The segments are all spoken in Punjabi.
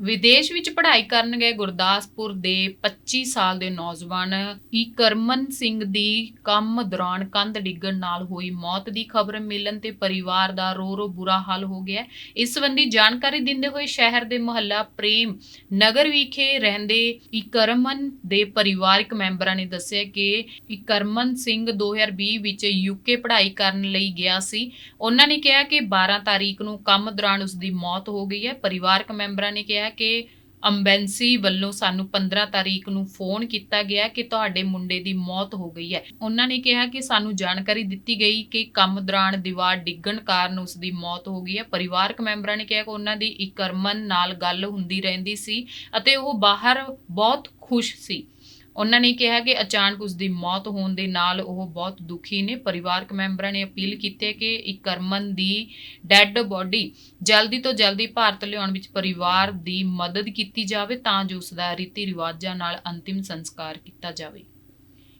ਵਿਦੇਸ਼ ਵਿੱਚ ਪੜ੍ਹਾਈ ਕਰਨ ਗਏ ਗੁਰਦਾਸਪੁਰ ਦੇ 25 ਸਾਲ ਦੇ ਨੌਜਵਾਨ ਈਕਰਮਨ ਸਿੰਘ ਦੀ ਕੰਮ ਦੌਰਾਨ ਕੰਧ ਡਿੱਗਣ ਨਾਲ ਹੋਈ ਮੌਤ ਦੀ ਖਬਰ ਮਿਲਣ ਤੇ ਪਰਿਵਾਰ ਦਾ ਰੋ ਰੋ ਬੁਰਾ ਹਾਲ ਹੋ ਗਿਆ। ਇਸ ਸੰਬੰਧੀ ਜਾਣਕਾਰੀ ਦਿੰਦੇ ਹੋਏ ਸ਼ਹਿਰ ਦੇ ਮੁਹੱਲਾ ਪ੍ਰੇਮ ਨਗਰ ਵਿਖੇ ਰਹਿੰਦੇ ਈਕਰਮਨ ਦੇ ਪਰਿਵਾਰਕ ਮੈਂਬਰਾਂ ਨੇ ਦੱਸਿਆ ਕਿ ਇਕਰਮਨ ਸਿੰਘ 2020 ਵਿੱਚ ਯੂਕੇ ਪੜ੍ਹਾਈ ਕਰਨ ਲਈ ਗਿਆ ਸੀ। ਉਹਨਾਂ ਨੇ ਕਿਹਾ ਕਿ 12 ਤਾਰੀਖ ਨੂੰ ਕੰਮ ਦੌਰਾਨ ਉਸ ਦੀ ਮੌਤ ਹੋ ਗਈ ਹੈ। ਪਰਿਵਾਰਕ ਮੈਂਬਰਾਂ ਨੇ ਕਿਹਾ ਕਿ ਅੰਬੈਂਸੀ ਵੱਲੋਂ ਸਾਨੂੰ 15 ਤਾਰੀਖ ਨੂੰ ਫੋਨ ਕੀਤਾ ਗਿਆ ਕਿ ਤੁਹਾਡੇ ਮੁੰਡੇ ਦੀ ਮੌਤ ਹੋ ਗਈ ਹੈ। ਉਹਨਾਂ ਨੇ ਕਿਹਾ ਕਿ ਸਾਨੂੰ ਜਾਣਕਾਰੀ ਦਿੱਤੀ ਗਈ ਕਿ ਕੰਮ ਦੌਰਾਨ ਦੀਵਾਰ ਡਿੱਗਣ ਕਾਰਨ ਉਸ ਦੀ ਮੌਤ ਹੋ ਗਈ ਹੈ। ਪਰਿਵਾਰਕ ਮੈਂਬਰਾਂ ਨੇ ਕਿਹਾ ਕਿ ਉਹਨਾਂ ਦੀ ਇਕਰਮਨ ਨਾਲ ਗੱਲ ਹੁੰਦੀ ਰਹਿੰਦੀ ਸੀ ਅਤੇ ਉਹ ਬਾਹਰ ਬਹੁਤ ਖੁਸ਼ ਸੀ। ਉਹਨਾਂ ਨੇ ਕਿਹਾ ਕਿ ਅਚਾਨਕ ਉਸ ਦੀ ਮੌਤ ਹੋਣ ਦੇ ਨਾਲ ਉਹ ਬਹੁਤ ਦੁਖੀ ਨੇ। ਪਰਿਵਾਰਕ ਮੈਂਬਰਾਂ ਨੇ ਅਪੀਲ ਕੀਤੀ ਹੈ ਕਿ ਇਕਰਮਨ ਦੀ ਡੈੱਡ ਬੋਡੀ ਜਲਦੀ ਤੋਂ ਜਲਦੀ ਭਾਰਤ ਲਿਆਉਣ ਵਿੱਚ ਪਰਿਵਾਰ ਦੀ ਮਦਦ ਕੀਤੀ ਜਾਵੇ ਤਾਂ ਜੋ ਉਸ ਦਾ ਰੀਤੀ ਰਿਵਾਜਾਂ ਨਾਲ ਅੰਤਿਮ ਸੰਸਕਾਰ ਕੀਤਾ ਜਾਵੇ।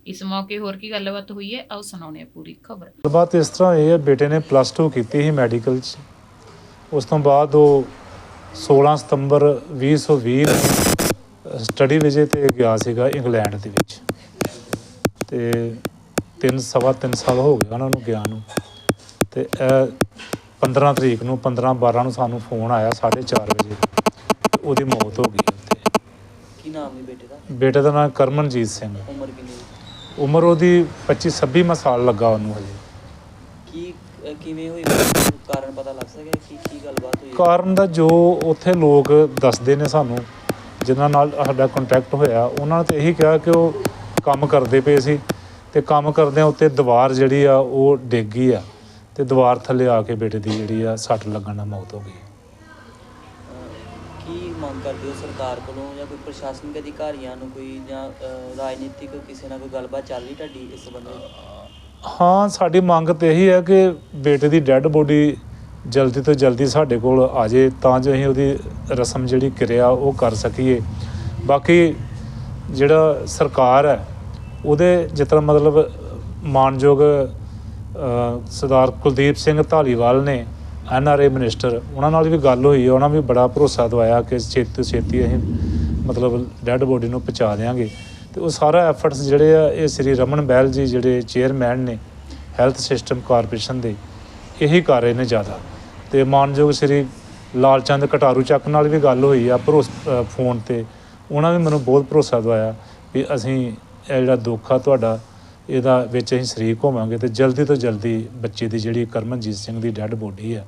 ਇਸ ਮੌਕੇ ਹੋਰ ਕੀ ਗੱਲਬਾਤ ਹੋਈ ਹੈ? ਆਓ ਸੁਣਾਉਣੇ ਹਾਂ ਪੂਰੀ ਖਬਰ। ਗੱਲਬਾਤ ਇਸ ਤਰ੍ਹਾਂ ਇਹ ਹੈ, ਬੇਟੇ ਨੇ ਪਲੱਸ 2 ਕੀਤੀ ਸੀ ਮੈਡੀਕਲ 'ਚ। ਉਸ ਤੋਂ ਬਾਅਦ ਉਹ 16 ਸਤੰਬਰ 2020 ਨੂੰ ਸਟੱਡੀ ਵਿਜੇ ਤੇ ਗਿਆ ਸੀਗਾ ਇੰਗਲੈਂਡ ਦੇ ਵਿੱਚ। ਤੇ ਤਿੰਨ ਸਵਾ ਤਿੰਨ ਸਾਲ ਹੋ ਗਏ ਉਹਨਾਂ ਨੂੰ ਗਿਆ ਨੂੰ। ਤੇ ਇਹ 15 ਤਰੀਕ ਨੂੰ 15 12 ਨੂੰ ਸਾਨੂੰ ਫੋਨ ਆਇਆ 4:30 ਵਜੇ। ਉਹਦੀ ਮੌਤ ਹੋ ਗਈ ਉੱਥੇ। ਕੀ ਨਾਮ ਹੈ ਬੇਟੇ ਦਾ? ਬੇਟੇ ਦਾ ਨਾਮ ਕਰਮਨਜੀਤ ਸਿੰਘ। ਉਮਰ ਕਿੰਨੀ ਉਮਰ ਉਹਦੀ 25 26 ਸਾਲ ਲੱਗਾ ਉਹਨੂੰ ਹਜੇ। ਕੀ ਕਿਵੇਂ ਹੋਈ? ਕਾਰਨ ਪਤਾ ਲੱਗ ਸਕਿਆ? ਕੀ ਕੀ ਗੱਲਬਾਤ ਹੋਈ? ਕਾਰਨ ਦਾ ਜੋ ਉੱਥੇ ਲੋਕ ਦੱਸਦੇ ਨੇ ਸਾਨੂੰ ਜਿਨ੍ਹਾਂ ਨਾਲ ਸਾਡਾ ਕੰਟੈਕਟ ਹੋਇਆ ਉਹਨਾਂ ਨੇ ਤਾਂ ਇਹੀ ਕਿਹਾ ਕਿ ਉਹ ਕੰਮ ਕਰਦੇ ਪਏ ਸੀ ਤੇ ਕੰਮ ਕਰਦਿਆਂ ਉੱਤੇ ਦੀਵਾਰ ਜਿਹੜੀ ਆ ਉਹ ਡਿੱਗ ਗਈ ਆ ਤੇ ਦੀਵਾਰ ਥੱਲੇ ਆ ਕੇ ਬੇਟੇ ਦੀ ਜਿਹੜੀ ਆ ਸੱਟ ਲੱਗਣ ਨਾਲ ਮੌਤ ਹੋ ਗਈ। ਕੀ ਮੰਗ ਕਰਦੇ ਹੋ ਸਰਕਾਰ ਕੋਲੋਂ ਜਾਂ ਕੋਈ ਪ੍ਰਸ਼ਾਸਨਿਕ ਅਧਿਕਾਰੀਆਂ ਨੂੰ ਕੋਈ ਜਾਂ ਰਾਜਨੀਤਿਕ ਕਿਸੇ ਨਾਲ ਕੋਈ ਗੱਲਬਾਤ ਚੱਲ ਰਹੀ ਤੁਹਾਡੀ ਇਸ ਸੰਬੰਧ ਵਿੱਚ ਹਾਂ ਸਾਡੀ ਮੰਗ ਤੇ ਇਹੀ ਹੈ ਕਿ ਬੇਟੇ ਦੀ ਡੈੱਡ ਬੋਡੀ ਜਲਦੀ ਤੋਂ ਜਲਦੀ ਸਾਡੇ ਕੋਲ ਆ ਜੇ, ਤਾਂ ਜੋ ਅਸੀਂ ਉਹਦੀ ਰਸਮ ਜਿਹੜੀ ਕਿਰਿਆ ਉਹ ਕਰ ਸਕੀਏ। ਬਾਕੀ ਜਿਹੜਾ ਸਰਕਾਰ ਹੈ, ਉਹਦੇ ਜਿਸ ਤਰ੍ਹਾਂ ਮਤਲਬ ਮਾਨਯੋਗ ਸਰਦਾਰ ਕੁਲਦੀਪ ਸਿੰਘ ਢਾਲੀਵਾਲ ਨੇ, ਐਨ ਆਰ ਏ ਮਿਨਿਸਟਰ, ਉਹਨਾਂ ਨਾਲ ਵੀ ਗੱਲ ਹੋਈ ਹੈ, ਉਹਨਾਂ ਵੀ ਬੜਾ ਭਰੋਸਾ ਦਵਾਇਆ ਕਿ ਛੇਤੀ ਤੋਂ ਛੇਤੀ ਅਸੀਂ ਮਤਲਬ ਡੈੱਡ ਬੋਡੀ ਨੂੰ ਪਹੁੰਚਾ ਦੇਵਾਂਗੇ ਤੇ ਉਹ ਸਾਰਾ ਐਫਰਟਸ ਜਿਹੜੇ ਆ, ਇਹ ਸ੍ਰੀ ਰਮਨ ਬੈਲ ਜੀ, ਜਿਹੜੇ ਚੇਅਰਮੈਨ ਨੇ ਹੈਲਥ ਸਿਸਟਮ ਕਾਰਪੋਰੇਸ਼ਨ ਦੇ, ਇਹੀ ਕਰ ਰਹੇ ਨੇ ਜ਼ਿਆਦਾ। ਤੇ ਮਾਨਯੋਗ ਸ੍ਰੀ ਲਾਲਚੰਦ ਕਟਾਰੂ ਚੱਕ ਨਾਲ ਵੀ ਗੱਲ ਹੋਈ ਆ ਭਰੋਸ ਫੋਨ ਤੇ। ਉਹਨਾਂ ਵੀ ਮੈਨੂੰ ਬਹੁਤ ਭਰੋਸਾ ਦਵਾਇਆ ਵੀ ਅਸੀਂ ਇਹ ਜਿਹੜਾ ਦੁੱਖ ਆ ਤੁਹਾਡਾ ਇਹਦਾ ਵਿੱਚ ਅਸੀਂ ਸ਼ਰੀਕ ਹੋਵਾਂਗੇ ਤੇ ਜਲਦੀ ਤੋਂ ਜਲਦੀ ਬੱਚੇ ਦੀ ਜਿਹੜੀ ਕਰਮਨਜੀਤ ਸਿੰਘ ਦੀ ਡੈੱਡ ਬੋਡੀ ਆ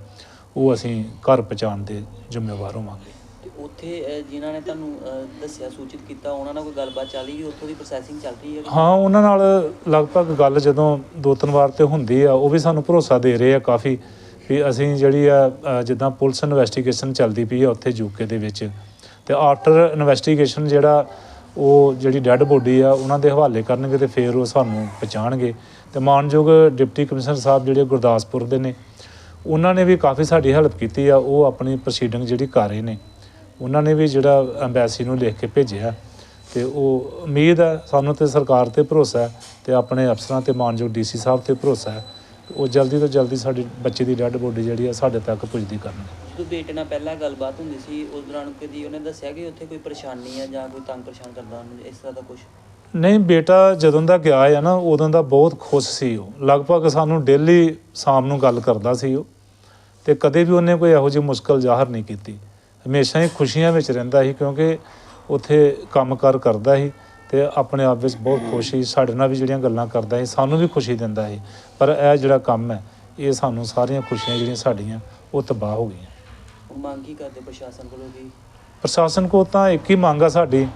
ਉਹ ਅਸੀਂ ਘਰ ਪਹੁੰਚਾਉਣ ਦੇ ਜ਼ਿੰਮੇਵਾਰ ਹੋਵਾਂਗੇ। ਉੱਥੇ ਜਿਨ੍ਹਾਂ ਨੇ ਤੁਹਾਨੂੰ ਦੱਸਿਆ ਸੂਚਿਤ ਕੀਤਾ ਉਹਨਾਂ ਨਾਲ ਕੋਈ ਗੱਲਬਾਤ ਚੱਲ ਰਹੀ ਹੈ? ਉੱਥੋਂ ਦੀ ਪ੍ਰੋਸੈਸਿੰਗ ਚੱਲ ਰਹੀ ਹੈ ਹਾਂ ਉਹਨਾਂ ਨਾਲ ਲਗਭਗ ਗੱਲ ਜਦੋਂ ਦੋ ਤਿੰਨ ਵਾਰ ਤੇ ਹੁੰਦੀ ਆ ਉਹ ਵੀ ਸਾਨੂੰ ਭਰੋਸਾ ਦੇ ਰਹੇ ਆ ਕਾਫੀ। ਵੀ ਅਸੀਂ ਜਿਹੜੀ ਆ ਜਿੱਦਾਂ ਪੁਲਿਸ ਇਨਵੈਸਟੀਗੇਸ਼ਨ ਚੱਲਦੀ ਪਈ ਆ ਉੱਥੇ ਯੂਕੇ ਦੇ ਵਿੱਚ। ਤੇ ਆਫਟਰ ਇਨਵੈਸਟੀਗੇਸ਼ਨ ਜਿਹੜਾ ਉਹ ਜਿਹੜੀ ਡੈੱਡ ਬੋਡੀ ਆ, ਉਹਨਾਂ ਦੇ ਹਵਾਲੇ ਕਰਨਗੇ ਤੇ ਫਿਰ ਉਹ ਸਾਨੂੰ ਪਹੁੰਚਾਣਗੇ ਤੇ ਮਾਨਯੋਗ ਡਿਪਟੀ ਕਮਿਸ਼ਨਰ ਸਾਹਿਬ ਜਿਹੜੇ ਗੁਰਦਾਸਪੁਰ ਦੇ ਨੇ, ਉਹਨਾਂ ਨੇ ਵੀ ਕਾਫੀ ਸਾਡੀ ਹੈਲਪ ਕੀਤੀ ਆ, ਉਹ ਆਪਣੀ ਪ੍ਰੋਸੀਡਿੰਗ ਜਿਹੜੀ ਕਰ ਰਹੇ ਨੇ। ਉਹਨਾਂ ਨੇ ਵੀ ਜਿਹੜਾ ਐਮਬੈਸੀ ਨੂੰ ਲਿਖ ਕੇ ਭੇਜਿਆ ਤੇ ਉਹ ਉਮੀਦ ਹੈ ਸਾਨੂੰ ਤੇ ਸਰਕਾਰ ਤੇ ਭਰੋਸਾ ਹੈ ਤੇ ਆਪਣੇ ਅਫਸਰਾਂ ਤੇ ਮਾਨਯੋਗ ਡੀਸੀ ਸਾਹਿਬ ਤੇ ਭਰੋਸਾ ਹੈ ਉਹ ਜਲਦੀ ਤੋਂ ਜਲਦੀ ਸਾਡੀ ਬੱਚੇ ਦੀ ਡੈੱਡ ਬੋਡੀ ਜਿਹੜੀ ਆ ਸਾਡੇ ਤੱਕ ਪੁੱਜਦੀ ਕਰਨਗੇ ਜਦੋਂ ਬੇਟੇ ਨਾਲ ਪਹਿਲਾਂ ਗੱਲਬਾਤ ਹੁੰਦੀ ਸੀ ਉਸ ਦੌਰਾਨ ਕਦੀ ਉਹਨੇ ਦੱਸਿਆ ਕਿ ਉੱਥੇ ਕੋਈ ਪਰੇਸ਼ਾਨੀ ਹੈ ਜਾਂ ਕੋਈ ਤੰਗ ਪਰੇਸ਼ਾਨ ਕਰਦਾ ਉਹਨੂੰ ਇਸ ਤਰ੍ਹਾਂ ਦਾ ਕੁਝ ਨਹੀਂ ਬੇਟਾ ਜਦੋਂ ਦਾ ਗਿਆ ਹੈ ਨਾ ਉਦੋਂ ਦਾ ਬਹੁਤ ਖੁਸ਼ ਸੀ ਉਹ। ਲਗਭਗ ਸਾਨੂੰ ਡੇਲੀ ਸ਼ਾਮ ਨੂੰ ਗੱਲ ਕਰਦਾ ਸੀ ਉਹ ਤੇ ਕਦੇ ਵੀ ਉਹਨੇ ਕੋਈ ਇਹੋ ਜਿਹੀ ਮੁਸ਼ਕਲ ਜ਼ਾਹਰ ਨਹੀਂ ਕੀਤੀ। ਹਮੇਸ਼ਾ ਹੀ ਖੁਸ਼ੀਆਂ ਵਿੱਚ ਰਹਿੰਦਾ ਸੀ ਕਿਉਂਕਿ ਉੱਥੇ ਕੰਮਕਾਰ ਕਰਦਾ ਸੀ। ਤੇ ਆਪਣੇ ਆਪ ਵਿੱਚ ਬਹੁਤ ਖੁਸ਼ ਸਾਡੇ ਨਾਲ ਵੀ ਜਿਹੜੀਆਂ ਗੱਲਾਂ ਕਰਦਾ ਸੀ ਸਾਨੂੰ ਵੀ ਖੁਸ਼ੀ ਦਿੰਦਾ ਸੀ। ਪਰ ਇਹ ਜਿਹੜਾ ਕੰਮ ਹੈ ਇਹ ਸਾਨੂੰ ਸਾਰੀਆਂ ਖੁਸ਼ੀਆਂ ਜਿਹੜੀਆਂ ਸਾਡੀਆਂ ਉਹ ਤਬਾਹ ਹੋ ਗਈਆਂ। ਮੰਗ ਕੀ ਕਰਦੇ ਪ੍ਰਸ਼ਾਸਨ ਕੋਲੋਂ ਕਿ ਪ੍ਰਸ਼ਾਸਨ ਕੋ ਤਾਂ ਇੱਕ ਹੀ ਮੰਗ ਆ ਸਾਡੀ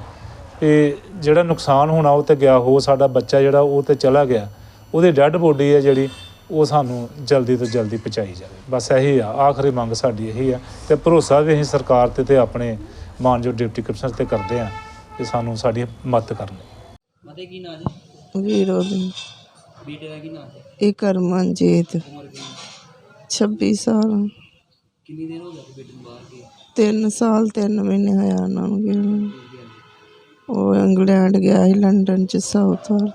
ਕਿ ਜਿਹੜਾ ਨੁਕਸਾਨ ਹੋਣਾ ਉਹ ਤੇ ਗਿਆ ਹੋ ਸਾਡਾ ਬੱਚਾ ਜਿਹੜਾ ਉਹ ਤੇ ਚਲਾ ਗਿਆ ਉਹਦੀ ਡੈੱਡ ਬੋਡੀ ਹੈ ਜਿਹੜੀ ਉਹ ਸਾਨੂੰ ਜਲਦੀ ਤੋਂ ਜਲਦੀ ਪਹੁੰਚਾਈ ਜਾਵੇ। ਬਸ ਇਹੀ ਆ ਆਖਰੀ ਮੰਗ ਸਾਡੀ ਇਹੀ ਆ ਤੇ ਭਰੋਸਾ ਵੀ ਅਸੀਂ ਸਰਕਾਰ ਤੇ ਤੇ ਆਪਣੇ ਮਾਨਯੋਗ ਡਿਪਟੀ ਕਮਿਸ਼ਨਰ ਤੇ ਕਰਦੇ ਆ ਕਿ ਸਾਨੂੰ ਸਾਡੀ ਮਦਦ ਕਰਨ। ਮਤੇ ਕੀ ਨਾਂ ਜੀ? ਵੀਰੋ ਦੀ ਬੇਟੇ ਦਾ ਕੀ ਨਾਂ ਹੈ ਇਹ ਕਰਮਨਜੀਤ। ਉਮਰ ਕਿੰਨੀ 26 ਸਾਲ। ਕਿੰਨੀ ਦੇਰ ਹੋ ਗਈ ਬੇਟੇ ਨੂੰ ਬਾਹਰ ਗਏ? 3 ਸਾਲ 3 ਮਹੀਨੇ ਹੋਇਆ ਉਹਨਾਂ ਨੂੰ ਗਏ ਨੂੰ। ਉਹ ਇੰਗਲੈਂਡ ਗਿਆ ਸੀ ਲੰਡਨ ਚ ਸਾਊਥ ਵੱਲ।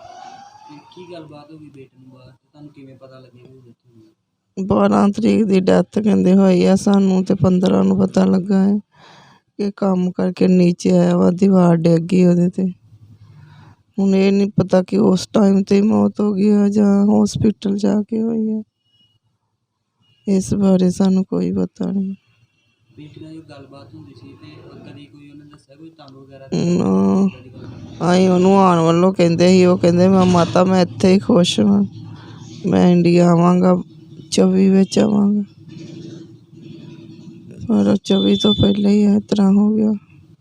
ਕੀ ਗੱਲਬਾਤ ਹੋ ਗਈ ਬੇਟੇ ਨੂੰ ਬਾਹਰ? ਤੁਹਾਨੂੰ ਕਿਵੇਂ ਪਤਾ ਲੱਗਿਆ ਉਹ ਡੈਥ ਹੋਈ 12 ਤਰੀਕ ਦੀ ਡੈਥ ਕਹਿੰਦੇ ਹੋਈ ਆ ਸਾਨੂੰ ਤੇ 15 ਨੂੰ ਪਤਾ ਲੱਗਾ ਹੈ। ਕੇ ਕੰਮ ਕਰਕੇ ਨੀਚੇ ਆਇਆ ਵਾ ਦੀਵਾਰ ਡਿੱਗ ਗਈ ਉਹਦੇ ਤੇ। ਹੁਣ ਇਹ ਨਹੀਂ ਪਤਾ ਕਿ ਉਸ ਟਾਈਮ ਤੇ ਹੀ ਮੌਤ ਹੋ ਗਈ ਆ ਜਾਂ ਹਸਪੀਟਲ ਜਾ ਕੇ ਹੋਈ ਹੈ ਇਸ ਬਾਰੇ ਸਾਨੂੰ ਕੋਈ ਪਤਾ ਨਹੀਂ ਬੇਟੀ ਨਾਲ ਗੱਲਬਾਤ ਹੁੰਦੀ ਸੀ ਤੇ ਕਦੀ ਕੋਈ ਉਹਨੇ ਦੱਸਿਆ ਕੋਈ ਤੰਗ ਵਗੈਰਾ ਨਾ। ਆਈ ਉਹਨੂੰ ਆਉਣ ਵੱਲੋਂ ਕਹਿੰਦੇ ਸੀ ਉਹ ਕਹਿੰਦੇ ਮੈਂ ਮਾਤਾ ਮੈਂ ਇੱਥੇ ਹੀ ਖੁਸ਼ ਹਾਂ ਮੈਂ ਇੰਡੀਆ ਆਵਾਂਗਾ 24 ਵਿੱਚ ਆਵਾਂਗਾ। ਪਰ 24 ਤੋਂ ਪਹਿਲਾਂ ਹੀ ਇਸ ਤਰ੍ਹਾਂ ਹੋ ਗਿਆ।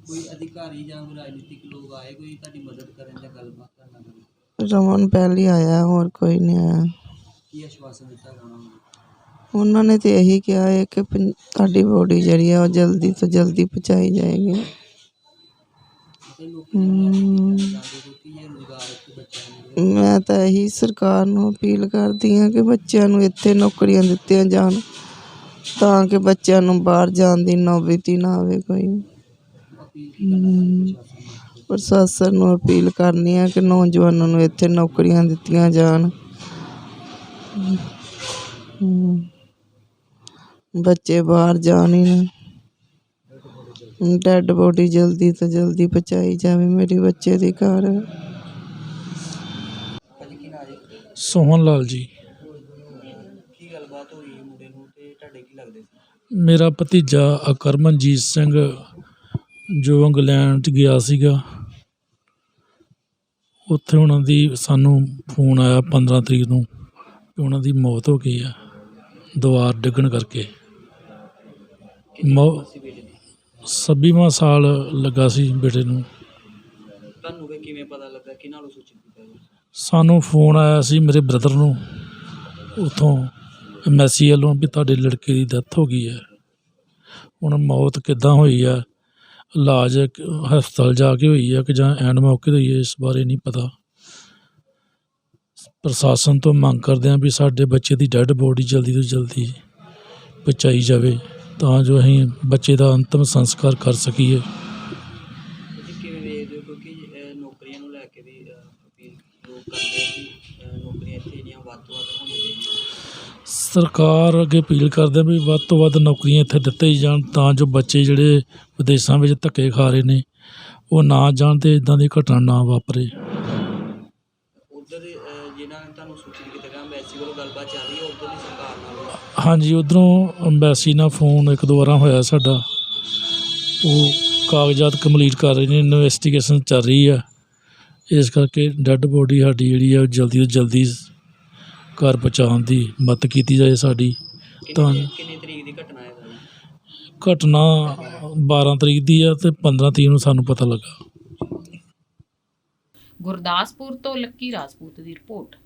ਕੋਈ ਅਧਿਕਾਰੀ ਜਾਂ ਕੋਈ ਰਾਜਨੀਤਿਕ ਲੋਕ ਆਏ ਕੋਈ ਤੁਹਾਡੀ ਮਦਦ ਕਰਨ ਜਾਂ ਗੱਲਬਾਤ ਕਰਨ ਨਾਲ ਰਮਨ ਪਹਿਲੀ ਆਇਆ ਹੋਰ ਕੋਈ ਨਹੀਂ ਆਇਆ। ਕੀ ਆਸ਼ਵਾਸਨ ਦਿੱਤਾ ਉਹਨਾਂ ਨੂੰ? ਉਹਨਾਂ ਨੇ ਤੇ ਇਹੀ ਕਿਹਾ ਹੈ ਕਿ ਪੰ- ਤੁਹਾਡੀ ਬੋਡੀ ਜਿਹੜੀ ਆ ਉਹ ਜਲਦੀ ਤੋਂ ਜਲਦੀ ਪਹੁੰਚਾਈ ਜਾਏਗੀ। ਤੇ ਲੋਕੀ ਜਾਂਦੇ ਕਿਉਂਕਿ ਇਹ ਰੁਜ਼ਗਾਰ ਇੱਥੇ ਬੱਚਿਆਂ ਨੂੰ ਮੈਂ ਤਾਂ ਇਹੀ ਸਰਕਾਰ ਨੂੰ ਅਪੀਲ ਕਰਦੀ ਹਾਂ ਕਿ ਬੱਚਿਆਂ ਨੂੰ ਇੱਥੇ ਨੌਕਰੀਆਂ ਦਿੱਤੀਆਂ ਜਾਣ। ਤਾਂ ਕਿ ਬੱਚਿਆਂ ਨੂੰ ਬਾਹਰ ਜਾਣ ਦੀ ਨੌਬਤ ਨਾ ਆਵੇ ਕੋਈ। ਹਮ, ਪ੍ਰਸ਼ਾਸਨ ਨੂੰ ਅਪੀਲ ਕਰਨੀ ਹੈ ਕਿ ਨੌਜਵਾਨਾਂ ਨੂੰ ਇੱਥੇ ਨੌਕਰੀਆਂ ਦਿੱਤੀਆਂ ਜਾਣ। ਹਮ, ਬੱਚੇ ਬਾਹਰ ਜਾਣ ਹੀ ਨਾ। ਡੈਡ ਬੋਡੀ ਜਲਦੀ ਤੋਂ ਜਲਦੀ ਪਹੁੰਚਾਈ ਜਾਵੇ ਮੇਰੇ ਬੱਚੇ ਦੀ ਘਰ। ਸੋਹਨ ਲਾਲ ਜੀ। ਕੀ ਗੱਲਬਾਤ ਹੋਈ ਮੁੰਡੇ ਤੁਹਾਡੇ ਕੀ ਲੱਗਦੇ ਸੀ? ਮੇਰਾ ਭਤੀਜਾ ਅਕਰਮਨਜੀਤ ਸਿੰਘ ਜੋ ਇੰਗਲੈਂਡ 'ਚ ਗਿਆ ਸੀਗਾ ਉੱਥੇ ਉਹਨਾਂ ਦੀ ਸਾਨੂੰ ਫੋਨ ਆਇਆ 15 ਤਰੀਕ ਨੂੰ ਕਿ ਉਹਨਾਂ ਦੀ ਮੌਤ ਹੋ ਗਈ ਆ ਦੀਵਾਰ ਡਿੱਗਣ ਕਰਕੇ। ਮੌ ਸੀ ਬੇਟੇ ਦੀ ਸੱਬੀਵਾਂ ਸਾਲ ਲੱਗਾ ਸੀ ਬੇਟੇ ਨੂੰ। ਤੁਹਾਨੂੰ ਕਿ ਕਿਵੇਂ ਪਤਾ ਲੱਗਾ? ਕਿਹਨਾਂ ਨੂੰ ਸੂਚਿਤ ਕੀਤਾ ਸਾਨੂੰ ਫੋਨ ਆਇਆ ਸੀ ਮੇਰੇ ਬ੍ਰਦਰ ਨੂੰ ਉਥੋਂ ਐਮਐਸਸੀ ਵੱਲੋਂ ਵੀ ਤੁਹਾਡੇ ਲੜਕੇ ਦੀ ਡੈਥ ਹੋ ਗਈ ਹੈ। ਹੁਣ ਮੌਤ ਕਿੱਦਾਂ ਹੋਈ ਆ ਇਲਾਜ ਹਸਪਤਾਲ ਜਾ ਕੇ ਹੋਈ ਆ ਕਿ ਜਾਂ ਐਂਡ ਮੌਕੇ ਤੇ ਹੋਈ ਹੈ, ਇਸ ਬਾਰੇ ਨਹੀਂ ਪਤਾ। ਪ੍ਰਸ਼ਾਸਨ ਤੋਂ ਮੰਗ ਕਰਦੇ ਹਾਂ ਵੀ ਸਾਡੇ ਬੱਚੇ ਦੀ ਡੈੱਡ ਬੋਡੀ ਜਲਦੀ ਤੋਂ ਜਲਦੀ ਪਹੁੰਚਾਈ ਜਾਵੇ, ਤਾਂ ਜੋ ਅਸੀਂ ਬੱਚੇ ਦਾ ਅੰਤਮ ਸੰਸਕਾਰ ਕਰ ਸਕੀਏ। ਕਿਵੇਂ ਵੇਖਦੇ ਹੋ? ਕਿਉਂਕਿ ਨੌਕਰੀਆਂ ਨੂੰ ਲੈ ਕੇ ਵੀ ਅਪੀਲ ਲੋਕ ਕਰਦੇ ਆ ਕਿ ਨੌਕਰੀਆਂ ਇੱਥੇ ਜਿਹੜੀਆਂ ਵੱਧ ਤੋਂ ਵੱਧ ਸਰਕਾਰ ਅੱਗੇ ਅਪੀਲ ਕਰਦੇ ਆ ਵੀ ਵੱਧ ਤੋਂ ਵੱਧ ਨੌਕਰੀਆਂ ਇੱਥੇ ਦਿੱਤੇ ਜਾਣ ਤਾਂ ਜੋ ਬੱਚੇ ਜਿਹੜੇ ਵਿਦੇਸ਼ਾਂ ਵਿੱਚ ਧੱਕੇ ਖਾ ਰਹੇ ਨੇ ਉਹ ਨਾ ਜਾਣ ਤੇ ਇਦਾਂ ਦੀ ਘਟਨਾ ਨਾ ਵਾਪਰੇ। ਉਧਰ ਜਿਨ੍ਹਾਂ ਨੇ ਤੁਹਾਨੂੰ ਸੂਚਿਤ ਕੀਤਾ ਗਿਆ ਐਮਬੈਸੀ ਵੱਲੋਂ ਗੱਲਬਾਤ ਚੱਲ ਰਹੀ ਹੈ ਉਧਰ ਦੀ ਸਰਕਾਰ ਨਾਲ ਹਾਂਜੀ ਉਧਰੋਂ ਅੰਬੈਸੀ ਨਾਲ ਫੋਨ ਇੱਕ ਦੋ ਵਾਰਾਂ ਹੋਇਆ ਸਾਡਾ। ਉਹ ਕਾਗਜ਼ਾਤ ਕੰਪਲੀਟ ਕਰ ਰਹੇ ਨੇ ਇਨਵੈਸਟੀਗੇਸ਼ਨ ਚੱਲ ਰਹੀ ਆ। ਇਸ ਕਰਕੇ ਡੈੱਡ ਬੋਡੀ ਸਾਡੀ ਜਿਹੜੀ ਆ ਉਹ ਜਲਦੀ ਤੋਂ ਜਲਦੀ ਘਰ ਪਹੁੰਚਾਉਣ ਦੀ ਮਦਦ ਕੀਤੀ ਜਾਏ ਸਾਡੀ। ਤਾਂ ਕਿੰਨੀ ਤਰੀਕ ਦੀ ਘਟਨਾ ਹੈ ਘਟਨਾ 12 ਤਰੀਕ ਦੀ ਆ ਤੇ 15 ਤਰੀਕ ਨੂੰ ਸਾਨੂੰ ਪਤਾ ਲੱਗਾ। ਗੁਰਦਾਸਪੁਰ ਤੋਂ ਲੱਕੀ ਰਾਜਪੂਤ ਦੀ ਰਿਪੋਰਟ।